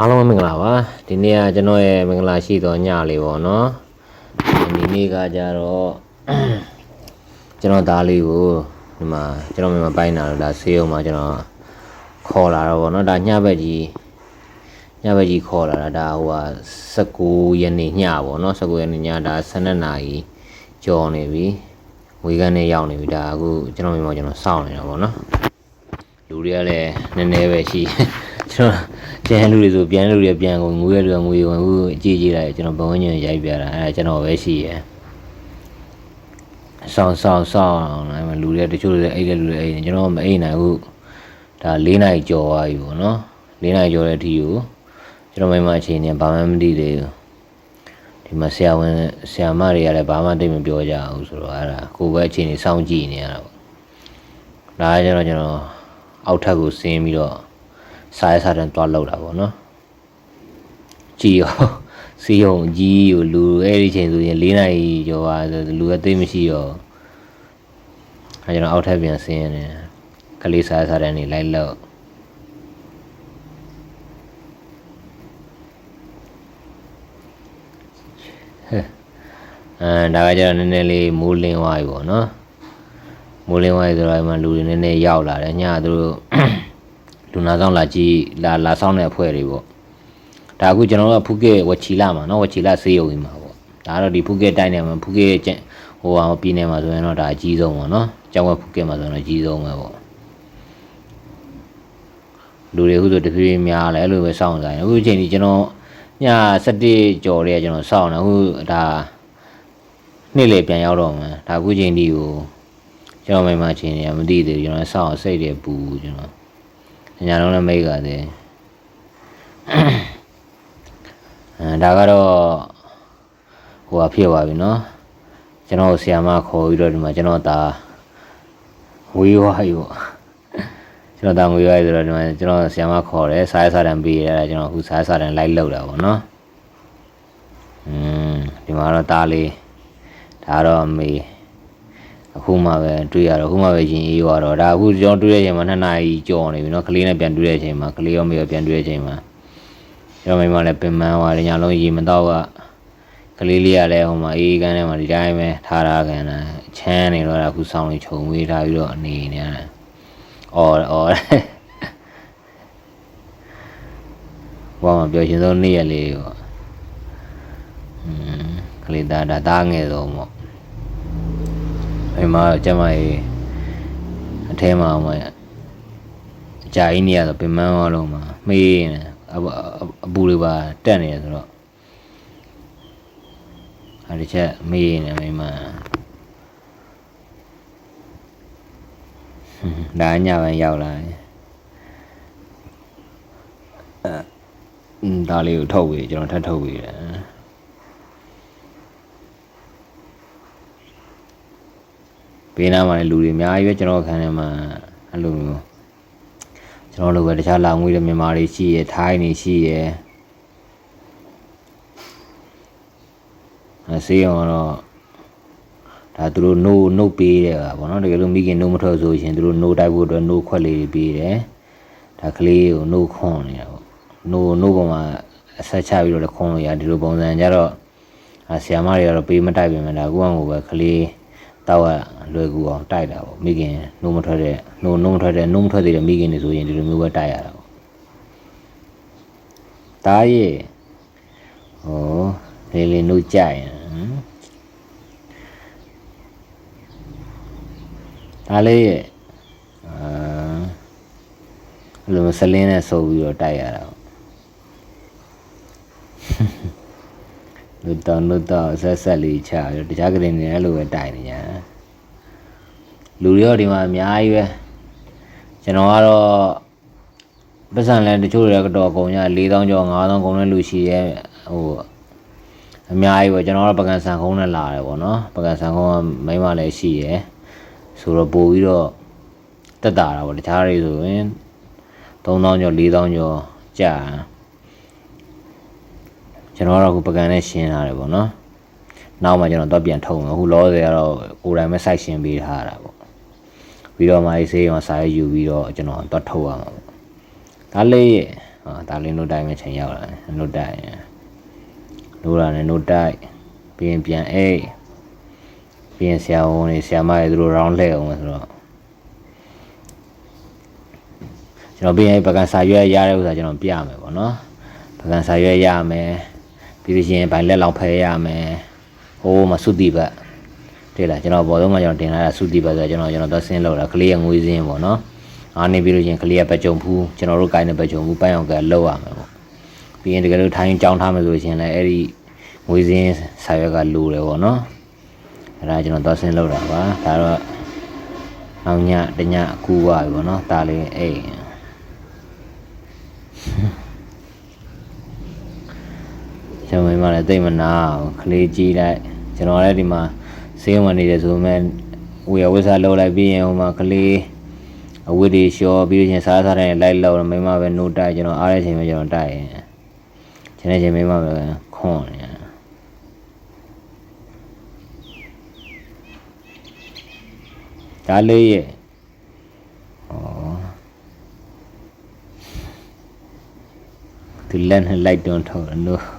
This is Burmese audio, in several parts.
အားလုံးပဲမင်္ဂလာပါဒီနေ့ကကျွန်တော်ရဲ့မင်္ဂလာရှိသောညလေးပေါ့နော်ဒီနေ့ကကြတော့ကျွန်တော်သားလေးကိုဒီမှာကျွန်တော်မြန်မာပိုင်းလာလို့ဒါဆေးရုံမှာကျွန်တော်ခေါ်လာတော့ပေါ့နော်ဒါညဘက်ကြီးညဘက်ကြီးခေါ်လာတာဒါဟိုဟာ19ရက်နေ့ညပေါ့နော်19ရက်နေ့ညဒါ12နာရီကျော်နေပြီဝေကန်နဲ့ရောက်နေပြီဒါအခုကျွန်တော်မြန်မာကျွန်တော်စောင့်နေတာပေါ့နော်လူတွေကလည်းနည်းနည်းပဲရှိ ကျွန်တော်ကျန်လူတွေဆိုပြန်လူတွေပြန်ကုန်ငွေရလူကငွေဝင်ဘူးအကြည့်ကြည့်လိုက်ကျွန်တော်ဘဝညင်ရိုက်ပြတာအဲဒါကျွန်တော်ပဲရှိရယ်ဆောင်းဆောင်းဆောင်းအဲ့မှာလူတွေတချို့တွေအိတ်တဲ့လူတွေအိတ်နေကျွန်တော်မအိတ်နိုင်ဘူးဒါ၄နိုင်ကြော်သွားပြီပေါ့နော်၄နိုင်ကြော်တဲ့အထိကိုကျွန်တော်မိမအချိန်နဲ့ဘာမှမသိသေးဘူးဒီမှာဆရာဝန်ဆရာမတွေကလည်းဘာမှသိမပြောကြဘူးဆိုတော့အဲ့ဒါကိုယ်ပဲအချိန်နေစောင့်ကြည့်နေရတာပေါ့ဒါကကျတော့ကျွန်တော်အောက်ထပ်ကိုဆင်းပြီးတော့ စားရစားတန်းတွားလောက်တာပေါ့နော်ကြည်ရောစီယုံကြီးကိုလူအဲ့ဒီချိန်ဆိုရင်၄နာရီကျော်ပါဆိုလူကသိမရှိတော့အဲကျွန်တော်အောက်ထပ်ပြန်ဆင်းရတယ်ကလေးစားရစားတန်းနေလိုက်လောက်အဲဒါကကျတော့နည်းနည်းလေးမိုးလင်းသွားပြီပေါ့နော်မိုးလင်းဝိုင်းဆိုတော့အဲ့မှာလူတွေနည်းနည်းရောက်လာတယ်ညကသူတို့ လူနာဆောင်လာကြည့်လာလာဆောင်တဲ့အဖွဲ့တွေပေါ့ဒါအခုကျွန်တော်တို့ကဖူးကဲဝချီလာမှာနော်ဝချီလာဆေးရုံကြီးမှာပေါ့ဒါကတော့ဒီဖူးကဲတိုင်းနယ်မှာဖူးကဲကျန်ဟိုဟာပြည်နယ်မှာဆိုရင်တော့ဒါအကြီးဆုံးပေါ့နော်ကျောင်းဝက်ဖူးကဲမှာဆိုရင်တော့အကြီးဆုံးပဲပေါ့လူတွေအခုဆိုတဖြည်းဖြည်းများလဲအဲ့လိုပဲစောင့်ဆိုင်အခုအချိန်ကြီးကျွန်တော်ည7ကြော်လေးကကျွန်တော်စောင့်နေအခုဒါနေ့လေပြန်ရောက်တော့မှာဒါအခုချိန်ဒီကိုကျွန်တော်မိမချင်းနေမသိသေးဘူးကျွန်တော်ဆောက်အောင်စိတ်တွေပူကျွန်တော် ညာလုံးလည်းမိတ်ကသေးအဲဒါကတော့ဟိုဟာဖြစ်သွားပြီเนาะကျွန်တော်ဆရာမခေါ်ပြီးတော့ဒီမှာကျွန်တော်ဒါဝေးသွားပြီပေါ့ကျွန်တော်ဒါငွေရွားဆိုတော့ဒီမှာကျွန်တော်ဆရာမခေါ်တယ်စားရစားတန်ပေးရတယ်ကျွန်တော်အခုစားရစားတန်လိုက်လောက်တာပေါ့နော်อืมဒီမှာတော့တားလေးဒါတော့အမေ အခုမှပဲတွေ့ရတော့အခုမှပဲရင်အေးသွားတော့ဒါအခုကျွန်တော်တွေ့တဲ့အချိန်မှာ2နာရီကြော်နေပြီเนาะကလေးနဲ့ပြန်တွေ့တဲ့အချိန်မှာကလေးရောမေရောပြန်တွေ့တဲ့အချိန်မှာကျွန်တော်မိမလည်းပင်ပန်းသွားတယ်ညလုံးရေမတော့ကကလေးလေးကလည်းဟိုမှာအေးကန်းထဲမှာဒီတိုင်းပဲထားထားခံတာချမ်းနေတော့အခုဆောင်းလေးခြုံဝေးထားပြီးတော့အနေနေရတယ်အော်အော်ဘာမှပြောချင်ဆုံးနေ့ရက်လေးပေါ့อืมကလေးသားဒါသားငယ်ဆုံးပေါ့ အိမ်မှာကျမကြီးအထဲမှာမှအကြာကြီးနေရတော့ပင်မန်းသွားလုံးမှာမေးနေအပအပူတွေပါတက်နေရဆိုတော့အဲဒီချက်မေးနေမိမဒါညပိုင်းရောက်လာတယ်အဲဒါလေးကိုထုတ်ပြီးကျွန်တော်ထပ်ထုတ်ပြီးတယ် ဘေးနားမှာလည်းလူတွေအများကြီးပဲကျွန်တော်ခန်းထဲမှာအဲ့လိုမျိုးကျွန်တော်လိုပဲတခြားလာငွေတွေမြန်မာတွေရှိရထိုင်းတွေရှိရအဲဆေးရောတော့ဒါသူတို့ no no ပေးတယ်ပါဗောနော်တကယ်လို့မိခင် no မထွက်ဆိုရင်သူတို့ no တိုက်ဖို့အတွက် no ခွက်လေးတွေပေးတယ်ဒါကလေးကို no ခွန်နေတာပေါ့ no no ပေါ်မှာအဆက်ချပြီးတော့လည်းခွန်လို့ရဒီလိုပုံစံကြတော့အဲဆီယာမတွေကတော့ပေးမတိုက်ပြင်မှာဒါကူအောင်ကိုပဲကလေး တောက်ရလွယ်ကူအောင်တိုက်တာပေါ့မိခင်နှုံးမထွက်တဲ့နှုံးနှုံးမထွက်တဲ့နှုံးမထွက်သေးတဲ့မိခင်တွေဆိုရင်ဒီလိုမျိုးပဲတိုက်ရတာပေါ့တားရဲ့ဟောလေးလေးနှုတ်ကြရင်ဟမ်ဒါလေးရဲ့အာအဲ့လိုမျိုးဆလင်းနဲ့ဆိုပြီးတော့တိုက်ရတာပေါ့လူ တော်လူတော်ဆက်ဆက်လေးချပြီးတော့တခြားကလေးတွေလည်းအဲ့လိုပဲတိုက်နေကြတာလူတွေရောဒီမှာအများကြီးပဲကျွန်တော်ကတော့ပတ်စံလဲတချို့တွေကတော့ကုန်ကြ4000ကျော်5000ကုန်တဲ့လူရှိရဲဟိုအများကြီးပဲကျွန်တော်ကတော့ပကံဆန်ကုန်းနဲ့လာတယ်ပေါ့နော်ပကံဆန်ကုန်းကမိမလည်းရှိရဲဆိုတော့ပို့ပြီးတော့တက်တာတာပေါ့တခြားတွေဆိုရင်3000ကျော်4000ကျော်ကြာတယ် ကျွန်တော်ကတော့အခုပကံနဲ့ရှင်းထားတယ်ပေါ့နော်နောက်မှကျွန်တော်တော့ပြန်ထုံမယ်အခုလောဆယ်ကတော့ကိုယ်တိုင်ပဲစိုက်ရှင်းပေးထားတာပေါ့ပြီးတော့မှအေးဆေးရောစာရေးယူပြီးတော့ကျွန်တော်တော့ထုတ်ရမှာပေါ့ဒါလေးရဲ့ဟဟာဒါလေးနှုတ်တိုက်မဲ့ချိန်ရောက်လာတယ်နှုတ်တိုက်ရင်နှုတ်လာနဲ့နှုတ်တိုက်ပြီးရင်ပြန်အိတ်ပြီးရင်ဆရာဝန်တွေဆရာမတွေသူတို့ round လှည့်အောင်မယ်ဆိုတော့ကျွန်တော်ပြီးရင်ပကံစာရွက်ရတဲ့ဥစ္စာကျွန်တော်ပြမယ်ပေါ့နော်ပကံစာရွက်ရမယ် ပြီးလို့ရှိရင်ဗိုင်လက်လောင်ဖဲရမယ်ဟိုးမှာစုတိဘတ်တဲ့လားကျွန်တော်ဘောလုံးမှာကျွန်တော်တင်လာတာစုတိဘတ်ဆိုတော့ကျွန်တော်ကျွန်တော်သွားဆင်းလောက်တာကလေးရဲ့ငွေစင်းပေါ့နော်အားနေပြီးလို့ရှိရင်ကလေးရဲ့ပတ်ကြုံဖူးကျွန်တော်တို့ကိုင်းတဲ့ပတ်ကြုံဖူးပန်းအောင်ကလောက်ရမယ်ပေါ့ပြီးရင်တကယ်လို့ထိုင်းကြောင်းထားမယ်ဆိုလို့ရှိရင်လည်းအဲ့ဒီငွေစင်းစာရွက်ကလိုတယ်ပေါ့နော်အဲ့ဒါကျွန်တော်သွားဆင်းလောက်တာပါဒါတော့အောင်ညတညအကူပါပြီပေါ့နော်ဒါလေးအေး ကျွန်တော် မိမလည်းတိတ်မနာဘူးခလေးကြီးလိုက်ကျွန်တော်လည်းဒီမှာဆေးဝင်နေတယ်ဆိုပေမဲ့ဝေယဝိစားလောက်လိုက်ပြီးရင်ဟိုမှာခလေးအဝတ်တွေလျှော်ပြီးရင်စားစားတိုင်းလိုက်လောက်တော့မိမပဲနှုတ်တိုက်ကျွန်တော်အားရချိန်ပဲကျွန်တော်တိုက်ရင်ကျွန်တော်ချိန်မိမပဲခွန်နေဒါလေးရဲ့ဩဒီလက်နဲ့လိုက်တွန်းထုတ်တယ်လို့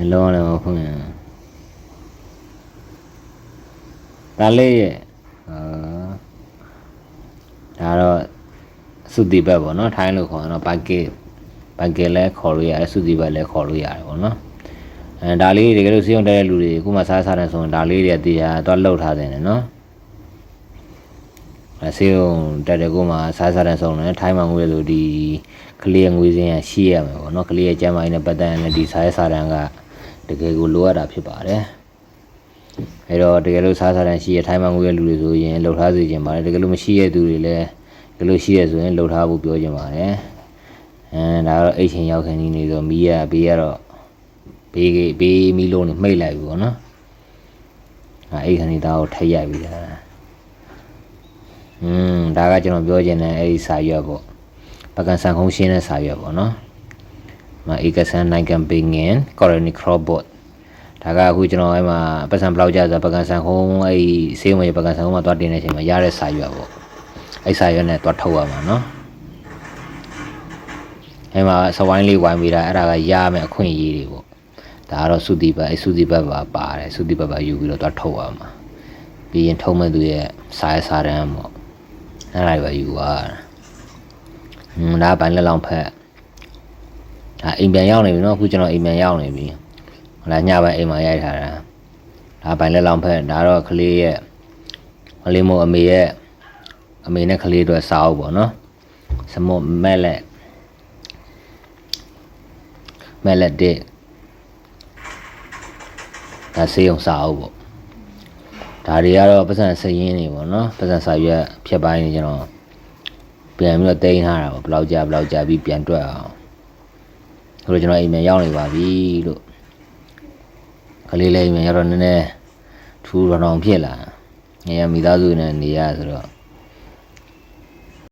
အလုံးလည်းမဖွင့်ဒါလေးရဲ့အာဒါတော့စုတိဘက်ပေါ့နော်ထိုင်းလို့ခေါ်တော့ဘက်ကစ်ဘက်ကစ်လည်းခေါ်လို့ရတယ်စုတိဘက်လည်းခေါ်လို့ရတယ်ပေါ့နော်အဲဒါလေးတကယ်လို့စီးအောင်တဲ့လူတွေအခုမှစားစားတယ်ဆိုရင်ဒါလေးတွေတရားတော့လှုပ်ထားတယ်နော်အဲစီးအောင်တက်တဲ့ကိုမှစားစားတယ်ဆိုရင်ထိုင်းမှာငွေလို့ဒီကလေးရဲ့ငွေစင်းရရှိရမယ်ပေါ့နော်ကလေးရဲ့ကျမ်းမာရေးနဲ့ပတ်သက်ရင်ဒီစားရစားတန်းက တကယ်ကိုလိုအပ်တာဖြစ်ပါတယ်အဲတော့တကယ်လို့စားစားတန်းရှိရထိုင်းမှာငွေရဲ့လူတွေဆိုရင်လှုပ်ထားစေချင်ပါတယ်တကယ်လို့မရှိတဲ့သူတွေလည်းတကယ်လို့ရှိရဆိုရင်လှုပ်ထားဖို့ပြောချင်ပါတယ်အဲဒါတော့အိတ်ချင်းရောက်ခင်ကြီးနေဆိုမီးရဘေးရတော့ဘေးကြီးဘေးမီးလုံးနေမှိတ်လိုက်ပြီပေါ့နော်အဲအိတ်ခဏီသားကိုထိတ်ရိုက်ပြီလားอืมဒါကကျွန်တော်ပြောချင်တဲ့အဲ့ဒီစာရွက်ပေါ့ပကံဆန်ခုံးရှင်းတဲ့စာရွက်ပေါ့နော် မဧကဆန်နိုင်ငံပင်ငင်ကော်ရနီခရော့ဘတ်ဒါကအခုကျွန်တော်အဲ့မှာပတ်စံဘလောက်ကြဆိုပကံဆန်ခုံးအဲ့ဒီစေးဝင်ပကံဆန်ခုံးမှာတွားတင်တဲ့အချိန်မှာရတဲ့စာရွက်ပေါ့အဲ့စာရွက်နဲ့တွားထုတ်ရမှာနော်အဲ့မှာစဝိုင်းလေးဝိုင်းပြီးတာအဲ့ဒါကရမယ်အခွင့်အရေးတွေပေါ့ဒါကတော့စုတိပတ်အဲ့စုတိပတ်ပါပါတယ်စုတိပတ်ပါယူပြီးတော့တွားထုတ်ရမှာပြီးရင်ထုံးမဲ့သူရဲ့စာရစာတန်းပေါ့အဲ့ဒါတွေပါယူရတာอืมဒါကဘိုင်လက်လောင်ဖက် ဒါအိမ်ပြန်ရောက်နေပြီเนาะအခုကျွန်တော်အိမ်ပြန်ရောက်နေပြီဟလာညပိုင်းအိမ်မှာရိုက်ထားတာဒါဘိုင်လက်လောင်ဖက်ဒါတော့ကလေးရဲ့ကလေးမို့အမေရဲ့အမေနဲ့ကလေးတို့စားအောင်ပေါ့เนาะစမောမဲလက်မဲလက်တဲ့ဒါစေးအောင်စားအောင်ပေါ့ဒါတွေကတော့ပတ်စံစရင်နေပေါ့เนาะပတ်စံစာရွက်ဖြတ်ပိုင်းနေကျွန်တော် ပြန်ပြီးတော့တိန်းထားတာပေါ့ဘယ်လောက်ကြာဘယ်လောက်ကြာပြီးပြန်တွက်အောင် ဆိုတော့ကျွန်တော်အိမ်ပြန်ရောက်နေပါပြီလို့ကလေးလေးအိမ်ပြန်ရောက်တော့နည်းနည်းထူးတော်တော်ဖြစ်လာငယ်ရမိသားစုနဲ့နေရဆိုတော့